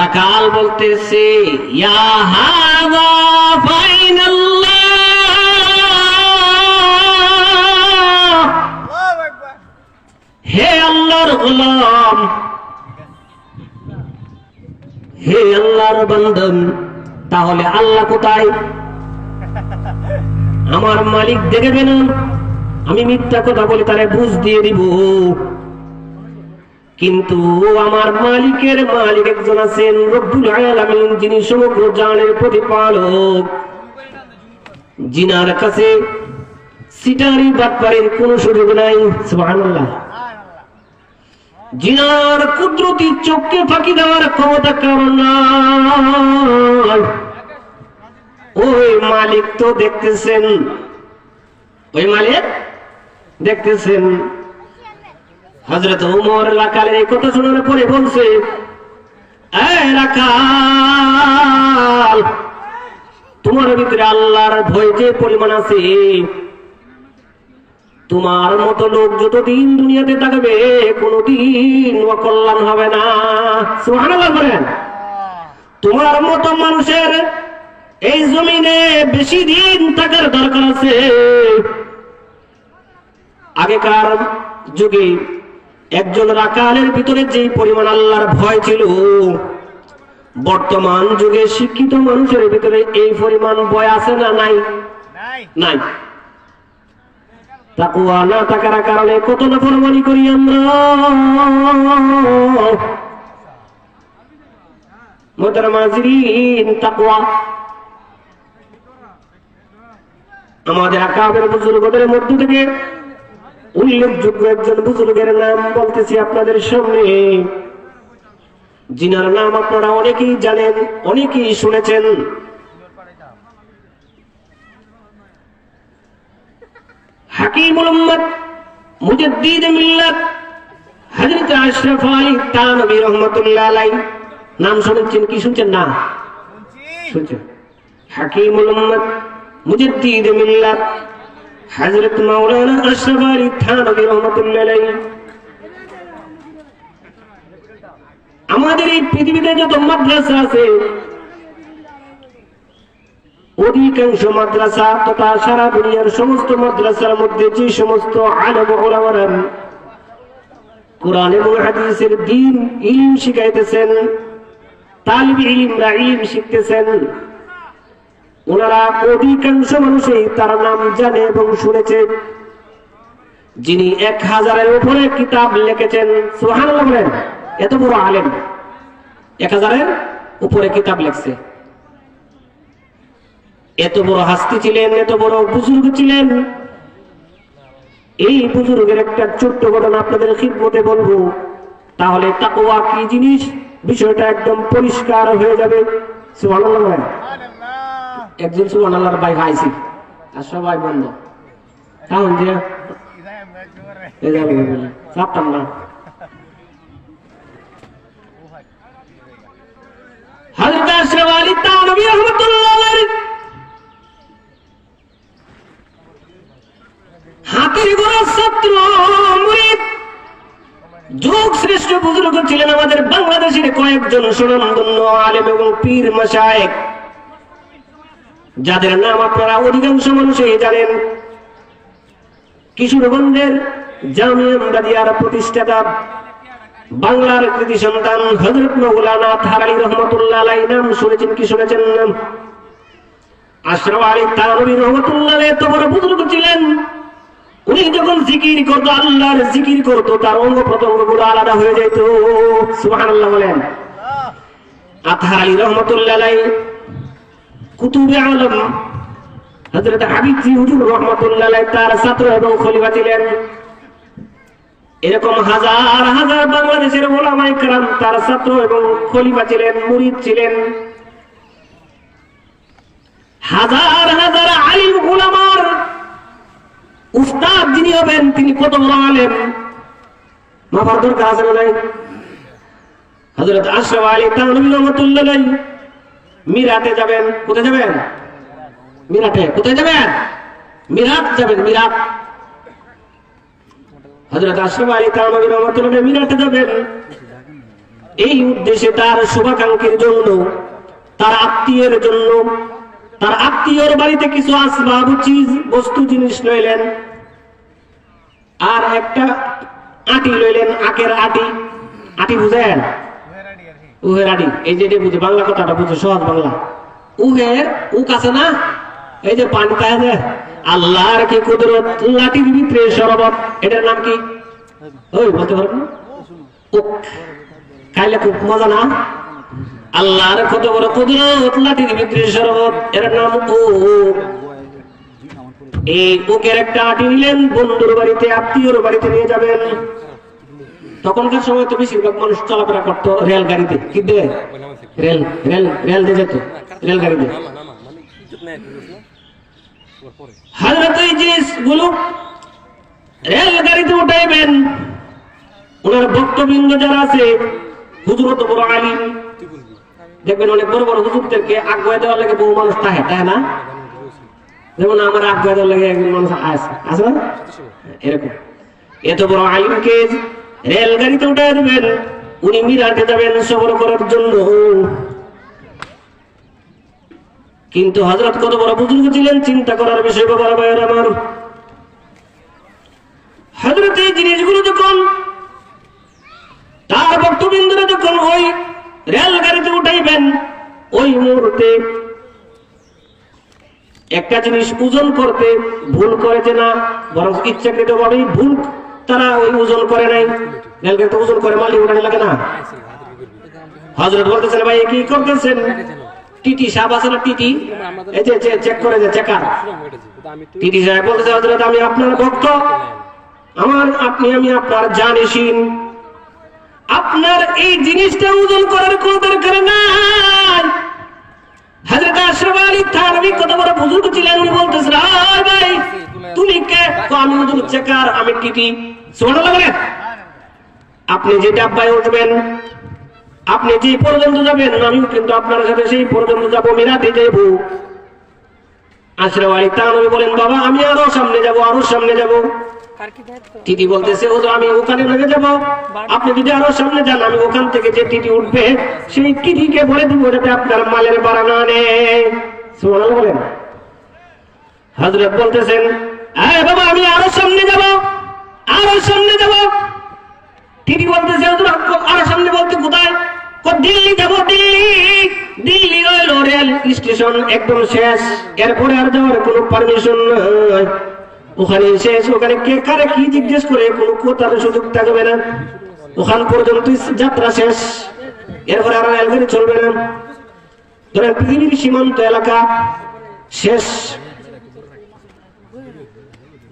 রাকাল বলতেছে হে আল্লাহর হে আল্লাহর বান্দন। তাহলে আল্লাহ কোথায়? আমার মালিক দেখবে না আমি মিথ্যা কথা বলে তারে বুঝ দিয়ে দিব। কিন্তু আমার মালিকের মালিক একজন আছেন রব্বুল আলামিন, যিনি সমগ্র জানের প্রতিপালক। জিনার কাছে সিটারি বাটপারের কোন সুযোগ নাই জিনার কুদরতি চোখকে ফাঁকি দেওয়ার ক্ষমতা কারণ ওই মালিক তো দেখতেছেন, ওই মালিক দেখতেছেন। হজরত উমর রাকালের এই কথা শোনার পরে বলছে "এই তোমার ভিতরে আল্লাহর ভয় যে পরিমাণ আছে, তোমার মতো লোক যতদিন দুনিয়াতে থাকবে, কোনদিন অকল্যাণ হবে না। বলেন। তোমার মতো মানুষের এই জমিনে বেশি দিন থাকার দরকার আছে। আগেকার যুগে একজন রাকালের ভিতরে যে পরিমাণ আল্লাহর ভয় ছিল বর্তমান যুগে শিক্ষিত মানুষের ভিতরে এই পরিমাণ ভয় আছে না নাই? নাই। তাকুয়া না থাকার কারণে কত না ফরমানি করি আমরা? তাকুয়া আমাদের আকাবের বুজুর্গদের মধ্য থেকে উল্লেখযোগ্য একজন বুজুর্গের নাম বলতেছি আপনাদের সামনে। জিনার নাম আপনারা অনেকেই জানেন অনেকেই শুনেছেন। হাকিমুল উম্মত মুজাদ্দিদ মিল্লাত হযরত আশরাফ আলী তানবী রহমাতুল্লাহ আলাইহি। নাম শুনেছেন কি শুনছেন না? শুনছেন। হাকিমুল উম্মত মুজাদ্দিদ মিল্লাত হযরত মাওলানা আশরাফ আলী রহমাতুল্লাহ আমাদের এই পৃথিবীতে যত মাদ্রাসা আছে, অধিকাংশ মাদ্রাসা তথা সারা দুনিয়ার সমস্ত মাদ্রাসার মধ্যে যে সমস্ত আলম ওলামারা কোরআন এবং হাদিসের দিন ইলম শিখাইতেছেন, তালিব ইলমরা ইলম শিখতেছেন ওনারা অধিকাংশ মানুষই তার নাম জানে এবং শুনেছে। যিনি এক হাজারের উপরে কিতাব লিখেছেন, সুবহানাল্লাহ বলেন, এত বড় আলেম। এক হাজারের উপরে কিতাব লিখছে। এত বড় হাস্তি ছিলেন, এত বড় বুজুর্গ ছিলেন। এই বুজুর্গের একটা ছোট্ট ঘটনা আপনাদের খিদমতে বলব। তাহলে তাকওয়া কি জিনিস? বিষয়টা একদম পরিষ্কার হয়ে যাবে। সুবহানাল্লাহ বলেন একজন সুবহানাল্লাহর ভাই খাইছি আর সবাই বন্ধ। কারণ যে চাপতাম না। হাতির যুগ শ্রেষ্ঠ বুজুর্গ ছিলেন আমাদের বাংলাদেশের কয়েকজন সুনামধন্য আলেম এবং পীর মাসায়েক যাদের নাম আপনারা অধিকাংশ মানুষই জানেন, কিশোরগঞ্জের জামিয়া আমদাদিয়ার প্রতিষ্ঠাতা, বাংলার কৃতি সন্তান হজরত মৌলানা থারালি রহমতুল্লাহ নাম শুনেছেন কি শুনেছেন? নাম আলাদা হয়ে যেত কুতুবে আলম হজরত হাবিব হুজুর রহমতুল্লাহ তার ছাত্র এবং খলিফা ছিলেন। এরকম হাজার হাজার বাংলাদেশের ওলামাই কালাম তার ছাত্র এবং খলিফা ছিলেন, মুরিদ ছিলেন। হাজার হাজার আলিম ওলামার উস্তাদ যিনি হবেন, তিনি কত বড় আলেম? মাফার দরকার আছে না হজরত আশরাফ আলী তাহলে রহমতুল্লাহ মিরাতে যাবেন, কোথায় যাবেন? মিরাটে কোথায় যাবেন? মিরাট যাবেন যাবেন। এই উদ্দেশ্যে তার শুভাকাঙ্ক্ষীর জন্য, তার আত্মীয়ের জন্য, তার আত্মীয়র বাড়িতে কিছু আসবাব বস্তু, জিনিস লইলেন। আর একটা আটি লইলেন, আখের আটি। আটি বুঝেন? উহের আটি এই যে বুঝে, বাংলা কথাটা বুঝে, সহজ বাংলা। উহের, উক আছে না? এই যে পানি পায় যে, আল্লাহর কি কুদরত? লাঠির ভিতরে শরবত এটার নাম কি? ওই, বলতে পারব উক। খাইলে খুব মজা না? আল্লাহর কত বড় কুদরত? লাঠির ভিতরে শরবত এর নাম ও এই ওকের একটা আটি নিলেন, বন্ধুর বাড়িতে, আত্মীয়র বাড়িতে নিয়ে যাবেন। তখনকার সময় তো বেশিরভাগ মানুষ চলাফেরা করতো রেলগাড়িতে। কি রেল রেল রেল দিয়ে যেত, রেলগাড়িতে। হাজরত উঠাইবেন। ওনার আছে বড় আলিম দেখবেন অনেক বড় বড় দেওয়ার লাগে বহু মানুষ তাই না? যেমন আমার একজন মানুষ এরকম। এত বড় আলিমকে রেলগাড়িতে উঠে দেবেন। উনি মিরাটে যাবেন সফর করার জন্য। কিন্তু হজরত কত বড় বুজুর্গ ছিলেন, চিন্তা করার বিষয় বাবার ভাইয়ের আমার। হজরত এই জিনিসগুলো যখন তার ভক্তবৃন্দরা যখন ওই রেলগাড়িতে উঠাইবেন, ওই মুহূর্তে একটা জিনিস ওজন করতে ভুল করেছে না, বরং ইচ্ছাকৃত ভাবেই ভুল তারা ওই ওজন করে নাই। রেলগাড়িতে ওজন করে উঠানি লাগে না। হজরত বলতেছেন, ভাই, কি করতেছেন? হজরত আমি আপনার ভক্ত। আমার, আপনি, আমি আপনার জানিসিন। আপনার এই জিনিসটা ওজন করার কোন দরকার নাই। হযরত আশরাফ আলী কত বড় বুজুর্গ ছিলেন, উনি বলতেছেন, "আয় ভাই তুমি কে? তো আমি ওজন চেকার আমি টিটি। বলেন। আপনি যে ডাব্বায় উঠবেন আপনি যে পর্যন্ত যাবেন আমিও কিন্তু আপনার সাথে সেই পর্যন্ত যাব মিরাতে যাইব। থানভী বলেন বাবা আমি আরও সামনে যাব আরও সামনে যাব। টিটি বলতেছে ও আমি ওখানে লেগে যাব। আপনি যদি আরও সামনে যান আমি ওখান থেকে যে টিটি উঠবে সেই টিটিকে বলে দিব যাতে আপনার মালের বাড়া না বলেন। হযরত বলতেছেন হ্যাঁ বাবা, আমি আরও সামনে যাব। আরও সামনে যাব। টিটি বলতেছে আরও সামনে বলতে কোথায়? দিল্লি যাব, দিল্লি। দিল্লি রইল রেল স্টেশন, একদম শেষ। এরপরে আর যাওয়ার কোনো পারমিশন নাই। ওখানে শেষ। ওখানে কে কারে কি জিজ্ঞেস করে, কোনো কোথার সুযোগ থাকবে না। ওখান পর্যন্ত যাত্রা শেষ। এরপরে আর রেলগাড়ি চলবে না। ধরেন, পৃথিবীর সীমান্ত এলাকা শেষ।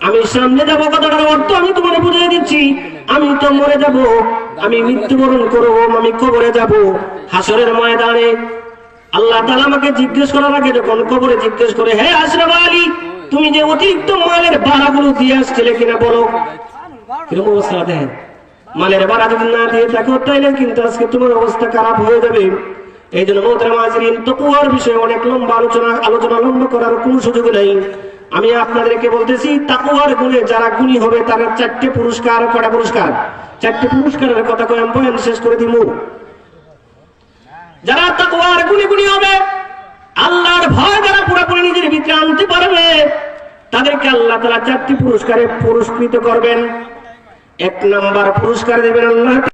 আমি সামনে যাব কথাটার অর্থ আমি তোমারে বুঝিয়ে দিচ্ছি। আমি তো মরে যাব। আমি মৃত্যুবরণ করব। আমি কবরে যাব। হাসরের ময়দানে আল্লাহ তাআলা আমাকে জিজ্ঞেস করার আগে যখন কবরে জিজ্ঞেস করে, হে আশরাফ আলী, তুমি যে অতিরিক্ত মালের ভাড়াগুলো দিয়ে আসছিলে কিনা বলো? কীরকম অবস্থা দেখেন। মালের ভাড়া যদি না দিয়ে থাকো, তাইলে কিন্তু আজকে তোমার অবস্থা খারাপ হয়ে যাবে। এই জন্য মোহতারাম হাজিরিন তকুয়ার বিষয়ে অনেক লম্বা আলোচনা আলোচনা লম্বা করার কোনো সুযোগ নেই। আমি আপনাদেরকে বলতেছি তাকুয়ার গুণে যারা গুণী হবে তারা চারটে পুরস্কার, কটা পুরস্কার? চারটে পুরস্কারের কথা কয়ে বয়ান শেষ করে দিব যারা তাকুয়ার গুণী গুণী হবে, আল্লাহর ভয় যারা পুরোপুরি নিজের ভিতরে আনতে পারবে, তাদেরকে আল্লাহ তারা চারটি পুরস্কারে পুরস্কৃত করবেন। এক নাম্বার পুরস্কার দেবেন আল্লাহ